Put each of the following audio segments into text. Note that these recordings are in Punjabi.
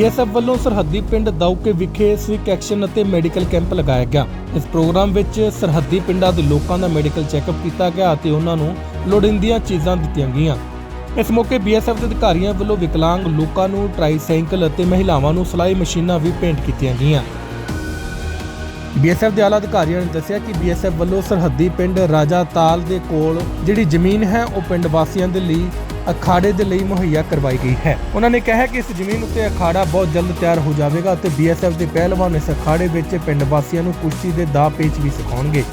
ਬੀਐਸਐਫ ਵੱਲੋਂ ਸਰਹੱਦੀ ਪਿੰਡ ਦਾਉਕੇ ਵਿਖੇ ਸਵਿਕ ਐਕਸ਼ਨ ਅਤੇ ਮੈਡੀਕਲ ਕੈਂਪ ਲਗਾਇਆ ਗਿਆ। ਇਸ ਪ੍ਰੋਗਰਾਮ ਵਿੱਚ ਸਰਹੱਦੀ ਪਿੰਡਾਂ ਦੇ ਲੋਕਾਂ ਦਾ ਮੈਡੀਕਲ ਚੈੱਕਅਪ ਕੀਤਾ ਗਿਆ ਅਤੇ ਉਹਨਾਂ ਨੂੰ ਲੋੜੀਂਦੀਆਂ ਚੀਜ਼ਾਂ ਦਿੱਤੀਆਂ ਗਈਆਂ। ਇਸ ਮੌਕੇ ਬੀਐਸਐਫ ਦੇ ਅਧਿਕਾਰੀਆਂ ਵੱਲੋਂ ਵਿਕਲਾਂਗ ਲੋਕਾਂ ਨੂੰ ਟ੍ਰਾਈਸਾਈਕਲ ਅਤੇ ਮਹਿਲਾਵਾਂ ਨੂੰ ਸਿਲਾਈ ਮਸ਼ੀਨਾਂ ਵੀ ਭੇਂਟ ਕੀਤੀਆਂ ਗਈਆਂ। ਬੀਐਸਐਫ ਦੇ ਆਲਾ ਅਧਿਕਾਰੀਆਂ ਨੇ ਦੱਸਿਆ ਕਿ ਬੀਐਸਐਫ ਵੱਲੋਂ ਸਰਹੱਦੀ ਪਿੰਡ ਰਾਜਾ ਤਾਲ ਦੇ ਕੋਲ ਜਿਹੜੀ ਜ਼ਮੀਨ ਹੈ, ਉਹ ਪਿੰਡ ਵਾਸੀਆਂ ਦੇ ਲਈ ਅਖਾੜੇ ਦੇ ਲਈ ਮੁਹੱਈਆ ਕਰਵਾਈ ਗਈ ਹੈ। ਉਹਨਾਂ ਨੇ ਕਿਹਾ ਕਿ ਇਸ ਜ਼ਮੀਨ ਉੱਤੇ ਅਖਾੜਾ ਬਹੁਤ ਜਲਦ ਤਿਆਰ ਹੋ ਜਾਵੇਗਾ ਅਤੇ ਬੀਐਸਐਫ ਦੇ ਪਹਿਲਵਾਨ ਇਸ ਅਖਾੜੇ ਵਿੱਚ ਪਿੰਡ ਵਾਸੀਆਂ ਨੂੰ ਕੁਸ਼ਤੀ ਦੇ ਦਾਅ ਪੇਚ ਵੀ ਸਿਖਾਉਣਗੇ।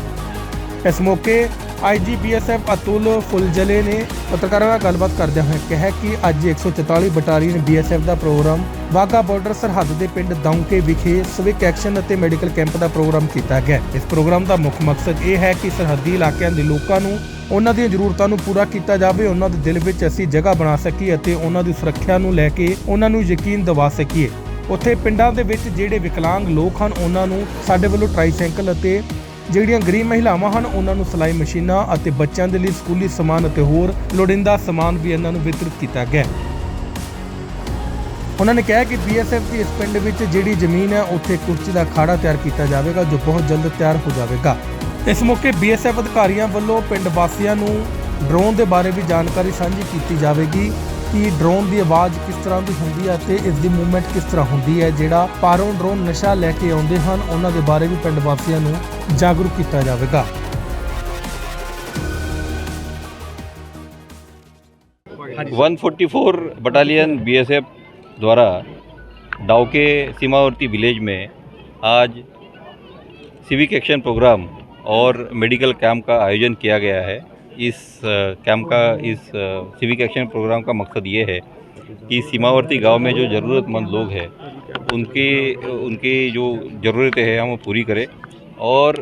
ਇਸ ਮੌਕੇ ਆਈਜੀਬੀਐਸਐਫ ਅਤੁਲ ਫੁਲਜਲੇ ਨੇ ਪੱਤਰਕਾਰਾਂ ਨਾਲ ਗੱਲਬਾਤ ਕਰਦਿਆਂ ਹੋਏ ਕਿਹਾ ਕਿ ਅੱਜ 144 ਬਟਾਲੀਅਨ ਬੀਐਸਐਫ ਦਾ ਪ੍ਰੋਗਰਾਮ ਵਾਗਾ ਬਾਰਡਰ ਸਰਹੱਦ ਦੇ ਪਿੰਡ ਦੌਂਕੇ ਵਿਖੇ ਸਵਿਕ ਐਕਸ਼ਨ ਅਤੇ ਮੈਡੀਕਲ ਕੈਂਪ ਦਾ ਪ੍ਰੋਗਰਾਮ ਕੀਤਾ ਗਿਆ ਇਸ ਪ੍ਰੋਗਰਾਮ ਦਾ ਮੁੱਖ ਮਕਸਦ ਇਹ ਹੈ ਕਿ ਸਰਹੱਦੀ ਇਲਾਕਿਆਂ ਦੇ ਲੋਕਾਂ ਨੂੰ ਉਹਨਾਂ ਦੀਆਂ ਜ਼ਰੂਰਤਾਂ ਨੂੰ ਪੂਰਾ ਕੀਤਾ ਜਾਵੇ, ਉਹਨਾਂ ਦੇ ਦਿਲ ਵਿੱਚ ਅਸੀਂ ਜਗ੍ਹਾ ਬਣਾ ਸਕੀਏ ਅਤੇ ਉਹਨਾਂ ਦੀ ਸੁਰੱਖਿਆ ਨੂੰ ਲੈ ਕੇ ਉਹਨਾਂ ਨੂੰ ਯਕੀਨ ਦਿਵਾ ਸਕੀਏ। ਉੱਥੇ ਪਿੰਡਾਂ ਦੇ ਵਿੱਚ ਜਿਹੜੇ ਵਿਕਲਾਂਗ ਲੋਕ ਹਨ, ਉਹਨਾਂ ਨੂੰ ਸਾਡੇ ਵੱਲੋਂ ਟ੍ਰਾਈਸਾਈਕਲ ਅਤੇ ਜਿਹੜੀਆਂ ਗਰੀਬ ਮਹਿਲਾਵਾਂ ਹਨ, ਉਹਨਾਂ ਨੂੰ ਸਿਲਾਈ ਮਸ਼ੀਨਾਂ ਅਤੇ ਬੱਚਿਆਂ ਦੇ ਲਈ ਸਕੂਲੀ ਸਮਾਨ ਅਤੇ ਹੋਰ ਲੋੜੀਂਦਾ ਸਮਾਨ ਵੀ ਇਹਨਾਂ ਨੂੰ ਵਿਤਰਿਤ ਕੀਤਾ ਗਿਆ ਉਹਨਾਂ ਨੇ ਕਿਹਾ ਕਿ ਬੀਐਸਐਫ ਦੀ ਇਸ ਪਿੰਡ ਵਿੱਚ ਜਿਹੜੀ ਜ਼ਮੀਨ ਹੈ, ਉੱਥੇ ਕੁਰਸੀ ਦਾ ਖਾੜਾ ਤਿਆਰ ਕੀਤਾ ਜਾਵੇਗਾ, ਜੋ ਬਹੁਤ ਜਲਦ ਤਿਆਰ ਹੋ ਜਾਵੇਗਾ। ਇਸ ਮੌਕੇ ਬੀਐਸਐਫ ਅਧਿਕਾਰੀਆਂ ਵੱਲੋਂ ਪਿੰਡ ਵਾਸੀਆਂ ਨੂੰ ਡਰੋਨ ਦੇ ਬਾਰੇ ਵੀ ਜਾਣਕਾਰੀ ਸਾਂਝੀ ਕੀਤੀ ਜਾਵੇਗੀ ਕਿ ਡਰੋਨ ਦੀ ਆਵਾਜ਼ ਕਿਸ ਤਰ੍ਹਾਂ ਦੀ ਹੁੰਦੀ ਹੈ ਅਤੇ ਇਸ ਦੀ ਮੂਵਮੈਂਟ ਕਿਸ ਤਰ੍ਹਾਂ ਹੁੰਦੀ ਹੈ ਜਿਹੜਾ ਪਾਰੋਂ ਡਰੋਨ ਨਸ਼ਾ ਲੈ ਕੇ ਆਉਂਦੇ ਹਨ ਉਹਨਾਂ ਦੇ ਬਾਰੇ ਵੀ ਪਿੰਡ ਵਾਸੀਆਂ ਨੂੰ ਜਾਗਰੂਕ ਕੀਤਾ ਜਾਵੇਗਾ 144 बटालियन बीएसएफ द्वारा डाव के सीमावर्ती विलेज में आज सिविक एक्शन प्रोग्राम और मेडिकल कैंप का आयोजन किया गया है। इस कैंप का, इस सिविक एक्शन प्रोग्राम का मकसद ये है कि सीमावर्ती गाँव में जो ज़रूरतमंद लोग हैं, उनके, उनकी जो ज़रूरतें हैं हम वो पूरी करें और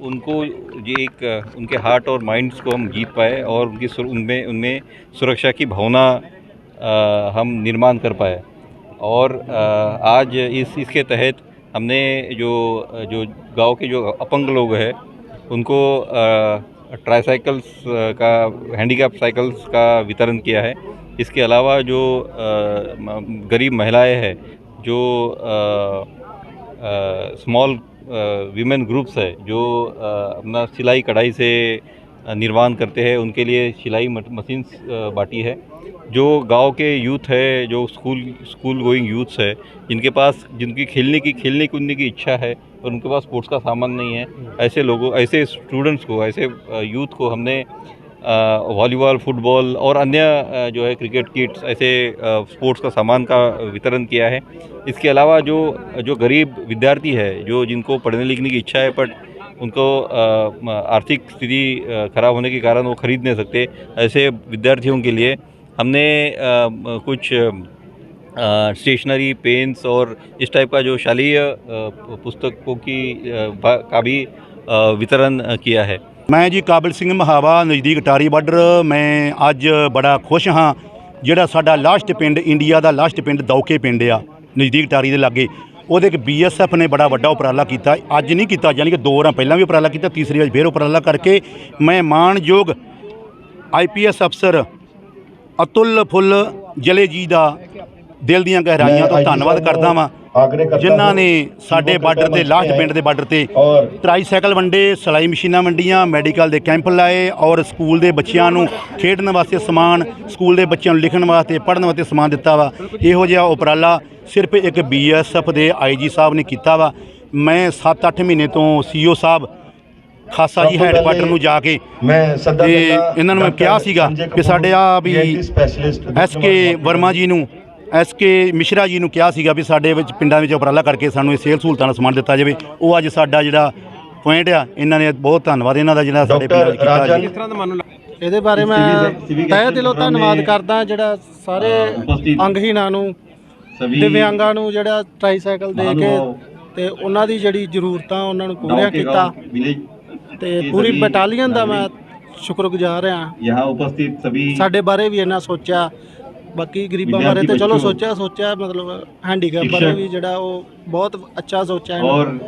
उनको ये एक, उनके हार्ट और माइंड्स को हम जीत पाए और उनकी उनमें उनमें सुरक्षा की भावना हम निर्माण कर पाए। और आज इस, इसके तहत हमने जो जो गाँव के जो अपंग लोग हैं, उनको ट्राईसाइकिल्स का हैंडीकैप साइकिल्स का वितरण किया है। इसके अलावा जो गरीब महिलाएँ हैं, जो स्मॉल वीमेन ग्रुप्स है, जो अपना सिलाई कढ़ाई से निर्माण करते हैं। उनके लिए सिलाई मशीन बांटी है। जो गाँव के यूथ है, जो स्कूल स्कूल गोइंग यूथ्स है, जिनके पास, जिनकी खेलने की, खेलने कूदने की इच्छा है और उनके पास स्पोर्ट्स का सामान नहीं है, ऐसे लोगों, ऐसे स्टूडेंट्स को, ऐसे यूथ को हमने वॉलीबॉल, फुटबॉल और अन्य जो है क्रिकेट किट्स, ऐसे स्पोर्ट्स का सामान का वितरण किया है। इसके अलावा जो जो गरीब विद्यार्थी है, जो जिनको पढ़ने लिखने की इच्छा है बट उनको अ, म- आर्थिक स्थिति अ, खराब होने के कारण वो खरीद नहीं सकते ऐसे विद्यार्थियों के लिए हमने अ, म- कुछ स्टेशनरी पेन्स और इस टाइप का जो शालीय अ, पुस्तकों की अ, भा- का भी अ, वितरण अ, किया है ਮੈਂ ਜੀ ਕਾਬਲ ਸਿੰਘ ਮਹਾਵਾ ਨਜ਼ਦੀਕ ਟਾਰੀ ਬਾਰਡਰ ਮੈਂ ਅੱਜ ਬੜਾ ਖੁਸ਼ ਹਾਂ ਜਿਹੜਾ ਸਾਡਾ ਲਾਸਟ ਪਿੰਡ ਇੰਡੀਆ ਦਾ ਲਾਸਟ ਪਿੰਡ ਦੌਕੇ ਪਿੰਡ ਆ ਨਜ਼ਦੀਕ ਟਾਰੀ ਦੇ ਲਾਗੇ ਉਹਦੇ ਇੱਕ ਬੀਐਸਐਫ ਨੇ ਬੜਾ ਵੱਡਾ ਉਪਰਾਲਾ ਕੀਤਾ। ਅੱਜ ਨਹੀਂ ਕੀਤਾ ਯਾਨੀ ਕਿ ਦੋ ਵਾਰਾਂ ਪਹਿਲਾਂ ਵੀ ਉਪਰਾਲਾ ਕੀਤਾ ਤੀਸਰੀ ਵਾਰ ਫੇਰ ਉਪਰਾਲਾ ਕਰਕੇ ਮੈਂ ਮਾਣਯੋਗ ਆਈਪੀਐਸ ਅਫਸਰ ਅਤੁਲ ਫੁੱਲ ਜਲੇ ਜੀ ਦਾ ਦਿਲ ਦੀਆਂ ਗਹਿਰਾਈਆਂ ਤੋਂ ਧੰਨਵਾਦ ਕਰਦਾ ਵਾਂ। ਜਿਨ੍ਹਾਂ ਨੇ ਸਾਡੇ ਬਾਰਡਰ ਤੇ ਲਾਸਟ ਪਿੰਡ ਦੇ ਬਾਰਡਰ ਤੇ ਟ੍ਰਾਈਸਾਈਕਲ ਵੰਡੇ ਸਿਲਾਈ ਮਸ਼ੀਨਾਂ ਵੰਡੀਆਂ ਮੈਡੀਕਲ ਦੇ ਕੈਂਪ ਲਾਏ ਔਰ ਸਕੂਲ ਦੇ ਬੱਚਿਆਂ ਨੂੰ ਖੇਡਣ ਵਾਸਤੇ ਸਮਾਨ ਸਕੂਲ ਦੇ ਬੱਚਿਆਂ ਨੂੰ ਲਿਖਣ ਵਾਸਤੇ ਪੜ੍ਹਨ ਵਾਸਤੇ ਸਮਾਨ ਦਿੱਤਾ ਵਾ। ਇਹੋ ਜਿਹਾ ਉਪਰਾਲਾ ਸਿਰਫ ਇੱਕ ਬੀਐਸਐਫ ਦੇ ਆਈਜੀ ਸਾਹਿਬ ਨੇ ਕੀਤਾ ਵਾ। ਮੈਂ 7-8 ਮਹੀਨੇ ਤੋਂ ਸੀਓ ਸਾਹਿਬ ਖਾਸਾ ਜੀ ਹੈਡਕੁਆਟਰ ਨੂੰ ਜਾ ਕੇ ਮੈਂ ਸੱਦਾ ਇਹਨਾਂ ਨੂੰ ਮੈਂ ਕਿਹਾ ਸੀਗਾ ਕਿ ਸਾਡੇ ਆ ਵੀ Kapoor, specialist S K Verma ji ਨੂੰ ਐਸ ਮਿਸ਼ਰਾ ਜੀ ਨੂੰ ਕਿਹਾ ਸੀਗਾ ਵੀ ਸਾਡੇ ਵਿੱਚ ਪਿੰਡਾਂ ਵਿੱਚ ਉਪਰਾਲਾ ਕਰਕੇ ਸਾਨੂੰ ਇਹ ਸੇਲ ਸਹੂਲਤਾਂ ਦਾ ਸਮਾਨ ਦਿੱਤਾ ਜਾਵੇ। ਉਹ ਅੱਜ ਸਾਡਾ ਜਿਹੜਾ ਪੁਆਇੰਟ ਆ ਇਹਨਾਂ ਨੇ ਬਹੁਤ ਧੰਨਵਾਦ ਇਹਨਾਂ ਦਾ ਜਿਹੜਾ ਸਾਡੇ ਪਿੰਡ ਵਿੱਚ ਕੀਤਾ ਜੀ ਇਹਦੇ ਬਾਰੇ ਮੈਂ ਤਹਿ ਦਿਲੋਂ ਧੰਨਵਾਦ ਕਰਦਾ ਜਿਹੜਾ ਸਾਰੇ ਅੰਗਹੀਣਾਂ ਨੂੰ ਦਿਵਿਆਂਗਾਂ ਨੂੰ ਜਿਹੜਾ ਟ੍ਰਾਈਸਾਈਕਲ ਦੇ ਕੇ ਤੇ ਉਹਨਾਂ ਦੀ ਜਿਹੜੀ ਜ਼ਰੂਰਤਾਂ ਉਹਨਾਂ ਨੂੰ ਪੂਰੀਆਂ ਕੀਤਾ। ਤੇ ਪੂਰੀ ਬਟਾਲੀਅਨ ਦਾ ਮੈਂ ਸ਼ੁਕਰਗੁਜ਼ਾਰ ਹਾਂ। ਯਹਾਂ ਉਪਸਥਿਤ ਸਭੀ ਸਾਡੇ ਬਾਰੇ ਵੀ ਇਹਨਾਂ ਸੋਚਿਆ। ਬਾਕੀ ਗਰੀਬਾਂ ਬਾਰੇ ਤੇ ਚਲੋ ਸੋਚਿਆ ਸੋਚਿਆ ਮਤਲਬ ਹੈਂਡੀਕੈਪ ਬਾਰੇ ਵੀ ਜਿਹੜਾ ਉਹ ਬਹੁਤ ਅੱਛਾ ਸੋਚਿਆ ਇਹਨਾਂ ਨੇ।